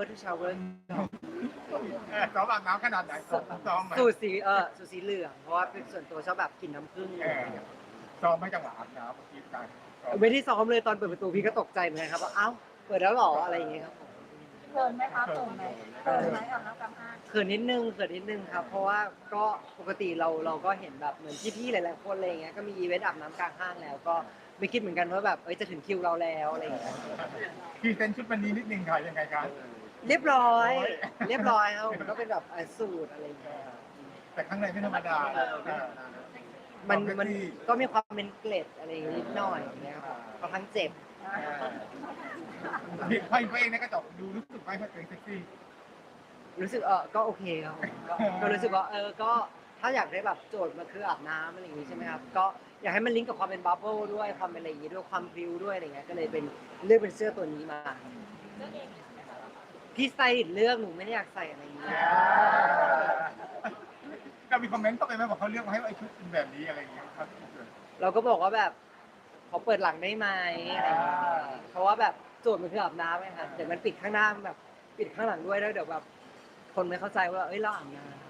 shower to shower เออซ้อมอาบน้ำขนาดไหนซ้อมไหมสูตรสีเออสูตรสีเหลืองเพราะว่าเป็นส่วนตัวชอบแบบกลิ่นน้ำผึ้งเออซ้อมไม่จังหวะอาบน้ำเมื่อกี้การซ้อมไม่ได้ซ้อมเลยตอนเปิดประตูพี่ก็ตกใจเหมือนกันครับว่าเอ้าเปิดแล้วเหรออะไรอย่างเงี้ยครับผมเกินไหมคะเกินไหมเกินไหมอาบน้ำกลางห้างเขินนิดนึงเขินนิดนึงครับ เพราะว่าก็ปกติเราเราก็เห็นแบบเหมือนพี่ๆหลายๆคนอะไรอย่างเงี้ยก็มีอีเวนต์อาบน้ำกลางห้างแล้ว ก็ไม่คิดเหมือนกันว่าแบบเอ้ยจะถึงคิวเราแล้วอะไรอย่างเงี้ย พรีเซนต์ชุดวันนี้นิดนึงค่ะยังไงครับ เรียบร้อยโอ้ยเรียบร้อยครับผมก็เป็นแบบอะสูตรอะไรอย่างเงี้ยแต่ข้างในไม่ธรรมดาเออ มันความมันเซ็กซี่ก็มีความเป็นเกล็ดอะไรอย่างงี้นิดหน่อยอย่างเงี้ยครับค่อนข้างเจ็บพี่ไพ่ตัวเองในกระจกดูรู้สึกไหมว่าตัวเองเซ็กซี่ รู้สึกเออก็โอเคครับผมก็ก็รู้สึกว่าเออก็ถ้าอยากได้แบบโจทย์มันคืออาบน้ำอะไรอย่างงี้ใช่ไหมครับก็อยากให้มันลิงก์กับความเป็นบับเบิลด้วยความเป็นอะไรอย่างงี้ด้วยความพริ้วด้วยอะไรเงี้ยก็เลยเป็นเลือกเป็นเสื้อตัวนี้มา พี่สไตลิสต์เลือกหนูไม่ได้อยากใส่อะไรอย่างเงี้ยก็มีคอมเมนต์เข้าไปไหมบอกเขาเลือกมาให้ว่าไอ้ชุดเป็นแบบนี้อะไรอย่างเงี้ยครับเราก็บอกว่าแบบขอเปิดหลังได้ไหมอะไรอย่างเงี้ยเพราะว่าแบบโจทย์มันคืออาบน้ำไงครับเดี๋ยวมันปิดข้างหน้ามันแบบปิดข้างหลังด้วยแล้วเดี๋ยวแบบคนไม่เข้าใจว่าเอ้ยเราอาบน้ำ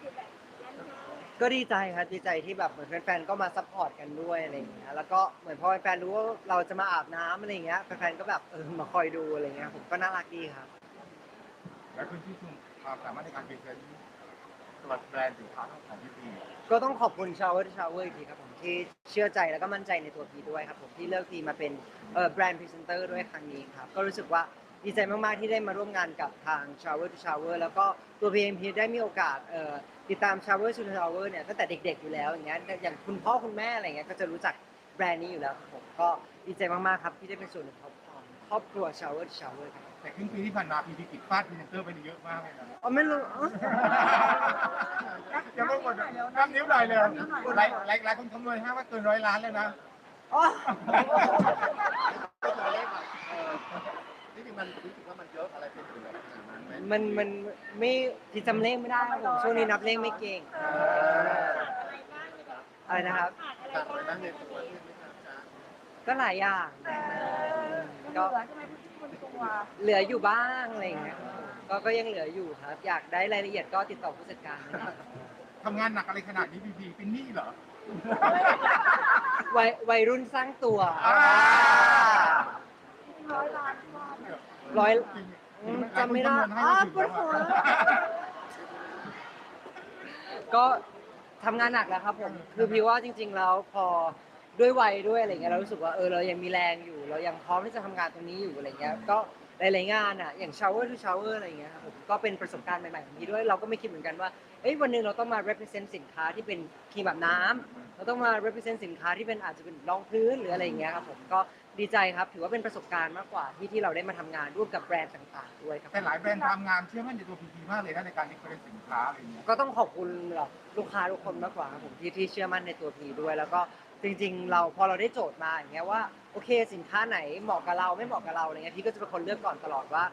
ก็ ดีใจครับดีใจที่แบบเหมือนแฟนๆก็มาซัพพอร์ตกันด้วยอะไรอย่างเงี้ยแล้วก็เหมือนพอแฟนๆรู้ว่าเราจะมาอาบน้ำอะไรอย่างเงี้ยแฟนๆก็แบบเออมาคอยดูอะไรเงี้ยผมก็น่ารักดีครับแล้วคุณที่คุณความสามารถในการพรีเซนต์ตัวแบรนด์สินค้าของพี่พีก็ต้องขอบคุณ Shower to Shower อีกทีครับผมที่เชื่อใจแล้วก็มั่นใจในตัวพีด้วยครับผมที่เลือกพีมาเป็นเอ่อแบรนด์พรีเซนเตอร์ด้วยครั้งนี้ครับก็รู้สึกว่า ดีใจมากๆที่ได้มาร่วมงานกับทาง Shower to Shower แล้วก็ตัวพีเองพีได้มีโอกาสเอ่อติดตาม Shower to Shower เนี่ยตั้งแต่เด็ก ๆอยู่แล้วอย่างเงี้ยอย่างคุณพ่อคุณแม่อะไรเงี้ยก็จะรู้จักแบรนด์นี้อยู่แล้วครับผมก็ดีใจมากๆครับที่ได้เป็นส่วนหนึ่งของครอบครัว Shower to Shower ครับแต่ครึ่งปีที่ผ่านมาพีพีติดฟาดพรีเซนเตอร์ไปเยอะมากเลยนะอ๋อไม่รู้อ๋อยังไม่หมดน้ำนิ้วหน่อยเลยหลายหลายหลายคนคำนวณให้ว่าเกินร้อยล้านแล้วนะอ๋อ ตัวเลขอะเออที่จริงมันรู้สึกว่ามันเยอะอะไรเป็นอยู่แบบขนาดนั้นไหมมันมันไม่ที่จำเลขไม่ได้ครับผมช่วงนี้นับเลขไม่เก่งอะไรนะครับจากอะไรบ้างในตัวเลขไหมครับจ๊ะก็หลายอย่างก็เหลือใช่ไหมคุณตัวเหลืออยู่บ้างอะไรอย่างเงี้ยก็ก็ยังเหลืออยู่ครับ อยากได้รายละเอียดก็ติดต่อผู้จัดการนะครับทำงานหนักอะไรขนาดนี้พีพีเป็นหนี้เหรอ วัยวัยรุ่นสร้างตัว อ่า ร้อยล้านก็ ร้อยจริงอืมจำไม่ได้หลายคนคำนวณให้อ้าว่าถึงปวดแล้วหัวอะก็ทำงานหนักแล้วครับผม คือพี่ว่าจริง ๆ แล้วพอด้วยวัยด้วยอะไรเงี้ยเรารู้สึกว่าเออเรายังมีแรงอยู่ เรายังพร้อมที่จะทำงานตรงนี้อยู่อะไรเงี้ย ก็ หลายๆงานอะอย่าง shower to shower อะไรเงี้ยครับผมก็เป็นประสบการณ์ใหม่ๆของพี่ด้วยเราก็ไม่คิดเหมือนกันว่าเอ้ยวันหนึ่งเราต้องมา represent สินค้าที่เป็นครีมแบบน้ำเราต้องมา represent สินค้าที่เป็นอาจจะเป็นรองพื้นหรืออะไรเงี้ยครับผมก็ดีใจครับถือว่าเป็นประสบการณ์มากกว่าที่ที่เราได้มาทำงานร่วมกับแบรนด์ต่างๆด้วยครับ แต่หลายแบรนด์ทำงานเชื่อมั่นในตัวพีพีมากเลยนะในการที่เขาเป็นสินค้าอะไรอย่างเงี้ย ก็ต้องขอบคุณแบบลูกค้าทุกคนมากกว่าครับผมที่ที่เชื่อมั่นในตัวพีด้วย แล้วก็ จริง ๆ เราพอเราได้โจทย์มาอย่างเงี้ยว่าโอเคสินค้าไหนเหมาะกับเราไม่เหมาะกับเราอะไรเงี้ยพี่ก็จะเป็นคนเลือกก่อนตลอดว่า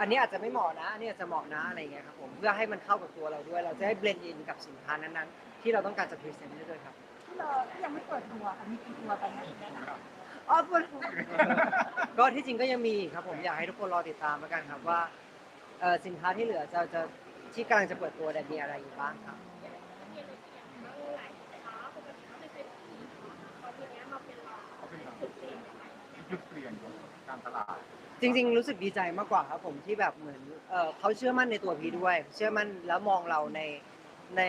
อันนี้อาจจะไม่เหมาะนะอันนี้อาจจะเหมาะนะอะไรเงี้ยครับผมเพื่อให้มันเข้ากับตัวเราด้วย เราจะได้เบลนด์อินกับสินค้านั้นๆ ที่เราต้องการจะพรีเซนต์ด้วยครับที่เราที่ยังไม่เปิดตัวค่ะมีกี่ตัวไปไหมอ๋อปวดหัวก็ที่จริงก็ยังมีอีกครับผมอยากให้ทุกคนรอติดตามแล้วกันครับว่าเอ่อสินค้าที่เหลือจะจะที่กำลังจะเปิดตัวเนี่ยมีอะไรอยู่บ้างครับ เขาเป็น จุดเปลี่ยนของการตลาดจริง ๆ รู้สึกดีใจมากกว่าครับผมที่แบบเหมือนเอ่อเขาเชื่อมั่นในตัวพีด้วย เชื่อมั่นแล้วมองเราในใน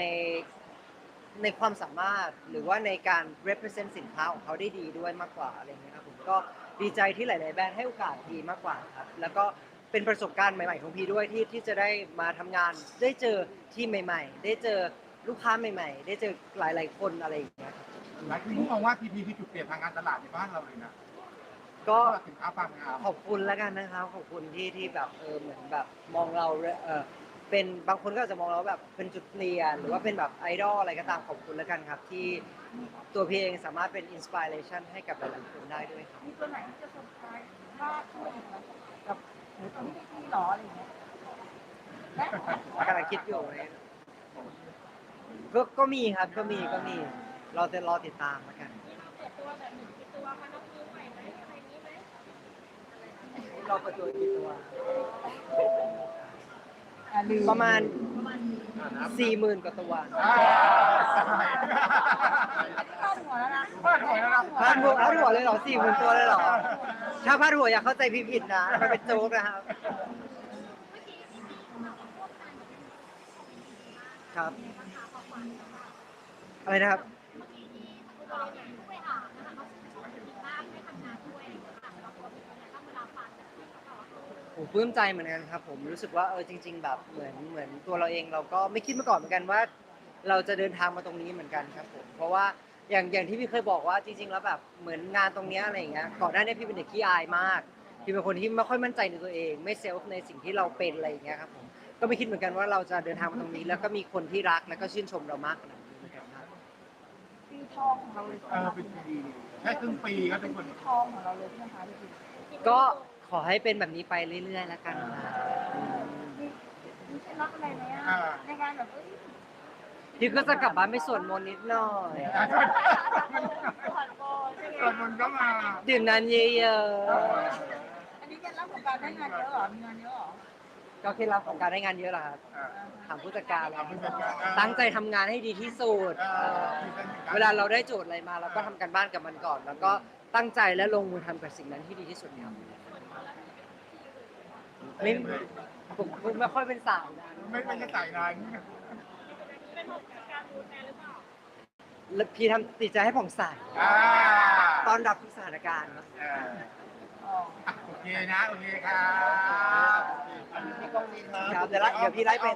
ในความสามารถหรือว่าในการ represent สินค้าของเขาได้ดีด้วยมากกว่าอะไรเงี้ยครับผมก็ดีใจที่หลาย ๆ แบรนด์ให้โอกาสพีมากกว่าครับแล้วก็เป็นประสบการณ์ใหม่ ๆ ของพีด้วยที่ที่จะได้มาทำงาน ได้เจอทีมใหม่ ๆ ได้เจอลูกค้าใหม่ ๆ ได้เจอหลาย ๆ คนอะไรอย่างเงี้ยครับ หลายคนมองว่าพีพีคือจุดเปลี่ยนทางการตลาดในบ้านเราเลยนะ ก็สินค้าปังงามขอบคุณแล้วกันนะครับ ขอบคุณที่ที่แบบเออเหมือนแบบมองเราเออเป็นบางคนก็อาจจะมองเราแบบเป็นจุดเปลี่ยน หรือว่าเป็นแบบไอดอลอะไรก็ตามขอบคุณแล้วกันครับ ที่ตัวพี่เองสามารถเป็นอินสปิเรชันให้กับหลายๆคนได้ด้วยครับมีตัวไหนที่จะเซอร์ไพรส์มากขึ้นอีกไหมกับหรือตัวที่ไม่มีหรออะไรอย่างเงี้ยและกำลังคิดอยู่เลยก็ก็มีครับก็มีก็มี เราจะรอติดตามแล้วกัน เราเปิดตัวกี่ตัวอะลืมประมาณอ่านับสี่หมื่นกว่าตัวอ่าพลาดหัวแล้วนะพลาดหัวแล้วนะพาดหัวพาดหัวเลยเหรอสี่หมื่นตัวเลยเหรอ ถ้าพาดหัวอย่าเข้าใจพี่ผิดนะมันเป็นโจ๊กนะครับ ครับ อะไรนะครับ ผมปลื้มใจเหมือนกันครับ ผมรู้สึกว่าเออจริง ๆ แบบเหมือนเหมือนตัวเราเองเราก็ไม่คิดมาก่อนเหมือนกันว่า เราจะเดินทางมาตรงนี้เหมือนกันครับผมเพราะว่าอย่างอย่างที่พี่เคยบอกว่าจริง ๆ แล้วแบบเหมือนงานตรงเนี้ยอะไรอย่างเงี้ยก่อนหน้านี้พี่เป็นเด็กขี้อายมากพี่เป็นคนที่ไม่ค่อยมั่นใจในตัวเอง ไม่เซลฟ์ในสิ่งที่เราเป็นอะไรอย่างเงี้ยครับผมก็ไม่คิดเหมือนกันว่าเราจะเดินทางมาตรงนี้ แล้วก็มีคนที่รักแล้วก็ชื่นชมเรามากขนาดนี้เหมือนกันครับปีทองของเราเลย เออเป็นปีแค่ครึ่งปีก็ทุกคนปีทองของเราเลยใช่ไหมคะพี่ก็ขอให้เป็นแบบนี้ไปเรื่อยๆแล้วกันครับมีมีเคล็ดลับอะไรไหมอ่าอะในการแบบเอ้ยพี่ก็จะกลับบ้านไปสวดมนต์นิดหน่อยผ่อนโบใช่ไหมก่อนมันก็มาดื่มน้ำเยอะอันนี้เคล็ดลับของการได้งานเยอะเหรอมีงานเยอะเหรอๆ ก็เคล็ดลับของการได้งานเยอะเหรอครับอ่า ถามผู้จัดการถามผู้จัดการตั้งใจทำงานให้ดีที่สุดอ่าเออเวลาเราได้โจทย์อะไรมาเราก็ทำการบ้านกับมันก่อน แล้วก็ตั้งใจและลงมือทำกับสิ่งนั้นที่ดีที่สุดครับไม่ผมผมไม่ค่อยเป็นสายนะไม่ไม่ใช่สายงานแล้วพี่ทำติดใจให้ผ่องใสอ่าต้อนรับทุกสถานการณ์ครับ เอออ๋ออะโอเค นะ โอเคครับมีกองนี้ครับเดี๋ยวไล่เดี๋ยวพี่ไลฟ์ไป